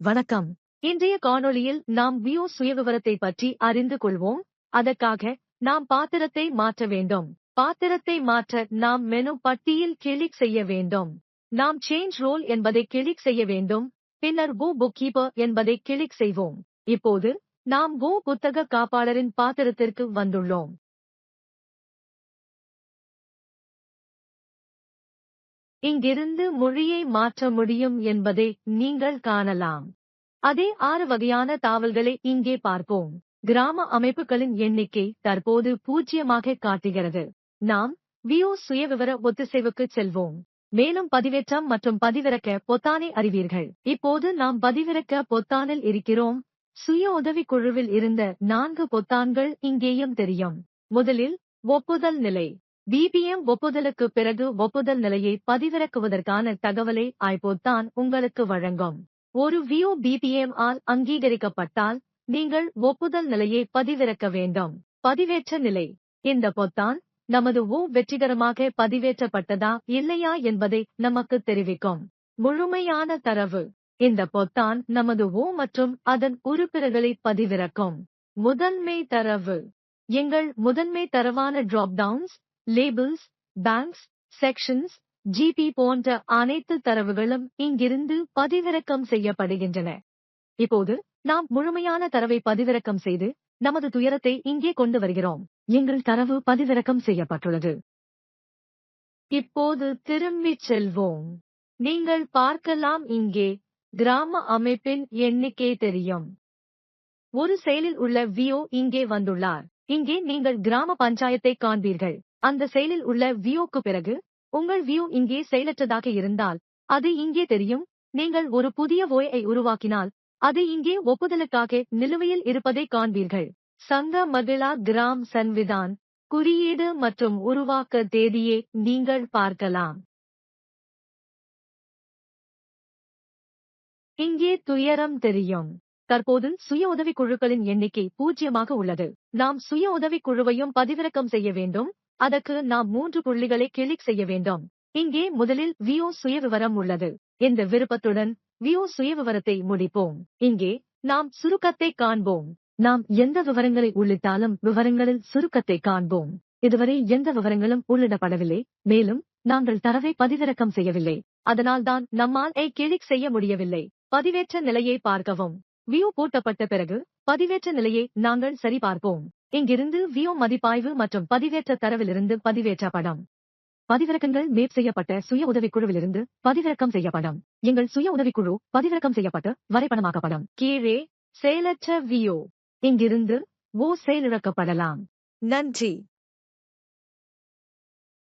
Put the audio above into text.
வணக்கம். இன்றைய காணொளியில் நாம் வியூ சுயவிவரத்தை பற்றி அறிந்து கொள்வோம். அதற்காக நாம் பாத்திரத்தை மாற்ற வேண்டும். பாத்திரத்தை மாற்ற நாம் மெனு பட்டியில் கிளிக் செய்ய வேண்டும். நாம் சேஞ்ச் ரோல் என்பதை கிளிக் செய்ய வேண்டும். பின்னர் கோ புக் கீப்பர் என்பதை கிளிக் செய்வோம். இப்போது நாம் கோ புத்தக காப்பாளரின் பாத்திரத்திற்கு வந்துள்ளோம். இங்கிருந்து மொழியை மாற்ற முடியும் என்பதை நீங்கள் காணலாம். அதே ஆறு வகையான தாவல்களை இங்கே பார்ப்போம். கிராம அமைப்புகளின் எண்ணிக்கை தற்போது பூஜ்ஜியமாக காட்டுகிறது. நாம் வியோ சுயவிவர ஒத்திசைவுக்கு செல்வோம். மேலும் பதிவேற்றம் மற்றும் பதிவிறக்க பொத்தானை அறிவீர்கள். இப்போது நாம் பதிவிறக்க பொத்தானில் இருக்கிறோம். சுய உதவிக் குழுவில் இருந்த நான்கு பொத்தான்கள் இங்கேயும் தெரியும். முதலில் ஒப்புதல் நிலை. பிபிஎம் ஒப்புதலுக்கு பிறகு ஒப்புதல் நிலையை பதிவிறக்குவதற்கான தகவலை ஐபொத்தான் உங்களுக்கு வழங்கும். ஒரு வியூ பிபிஎம் ஆல் அங்கீகரிக்கப்பட்டால் நீங்கள் ஒப்புதல் நிலையை பதிவிறக்க வேண்டும். பதிவேற்ற நிலை. இந்த பொத்தான் நமது ஊ வெற்றிகரமாக பதிவேற்றப்பட்டதா இல்லையா என்பதை நமக்கு தெரிவிக்கும். முழுமையான தரவு. இந்த பொத்தான் நமது ஊ மற்றும் அதன் உறுப்பினர்களை பதிவிறக்கும். முதன்மை தரவு. எங்கள் முதன்மை தரவான drop downs labels banks sections GB போன்ற அனைத்து தரவுகளும் இங்கிருந்து பதிவிறக்கம் செய்யப்படுகின்றன. இப்போது நாம் முழுமையான தரவை பதிவிறக்கம் செய்து நமது துயரத்தை இங்கே கொண்டு வருகிறோம். எங்கள் தரவு பதிவிறக்கம் செய்யப்பட்டுள்ளது. இப்போது திரும்பிச் செல்வோம். நீங்கள் பார்க்கலாம் இங்கே கிராம அமைப்பின் எண்ணிக்கை தெரியும். ஒரு செயலில் உள்ள வியோ இங்கே வந்துள்ளார். இங்கே நீங்கள் கிராம பஞ்சாயத்தை காண்பீர்கள். அந்த செயலில் உள்ள வியூக்கு பிறகு உங்கள் வியூ இங்கே செயலற்றதாக இருந்தால் அது இங்கே தெரியும். நீங்கள் ஒரு புதிய ஓயை உருவாக்கினால் அது இங்கே ஒப்புதலுக்காக நிலுவையில் இருப்பதை காண்பீர்கள். சங்க மகிழா கிராம் சன்விதான் குறியீடு மற்றும் உருவாக்க தேதியை நீங்கள் பார்க்கலாம். இங்கே துயரம் தெரியும். தற்போது சுய உதவிக் குழுக்களின் எண்ணிக்கை பூஜ்ஜியமாக உள்ளது. நாம் சுய உதவிக் குழுவையும் பதிவிறக்கம் செய்ய வேண்டும். அதற்கு நாம் மூன்று புள்ளிகளை கிளிக் செய்ய வேண்டும். இங்கே முதலில் வியோ சுயவிவரம் உள்ளது. இந்த விருப்பத்துடன் வியோ சுயவிவரத்தை முடிப்போம். இங்கே நாம் சுருக்கத்தை காண்போம். நாம் எந்த விவரங்களை உள்ளிட்டாலும் விவரங்களில் சுருக்கத்தை காண்போம். இதுவரை எந்த விவரங்களும் உள்ளிடப்படவில்லை. மேலும் நாங்கள் தரவை பதிவிறக்கம் செய்யவில்லை. அதனால்தான் நம்மால் ஐ கிளிக் செய்ய முடியவில்லை. பதிவேற்ற நிலையை பார்க்கவும். வியூ பூட்டப்பட்ட பிறகு பதிவேற்ற நிலையை நாங்கள் சரிபார்ப்போம். இங்கிருந்து வியோ மதிப்பாய்வு மற்றும் பதிவேற்ற தரவிலிருந்து பதிவேற்றப்படும் பதிவிறக்கங்கள் மேப் செய்யப்பட்ட சுய உதவிக்குழுவிலிருந்து பதிவிறக்கம் செய்யப்படும் எங்கள் சுய உதவிக்குழு பதிவிறக்கம் செய்யப்பட்டு வரைபடமாக்கப்படும் கீழே செயலற்ற வியோ இங்கிருந்து ஓ செயலிழக்கப்படலாம். நன்றி.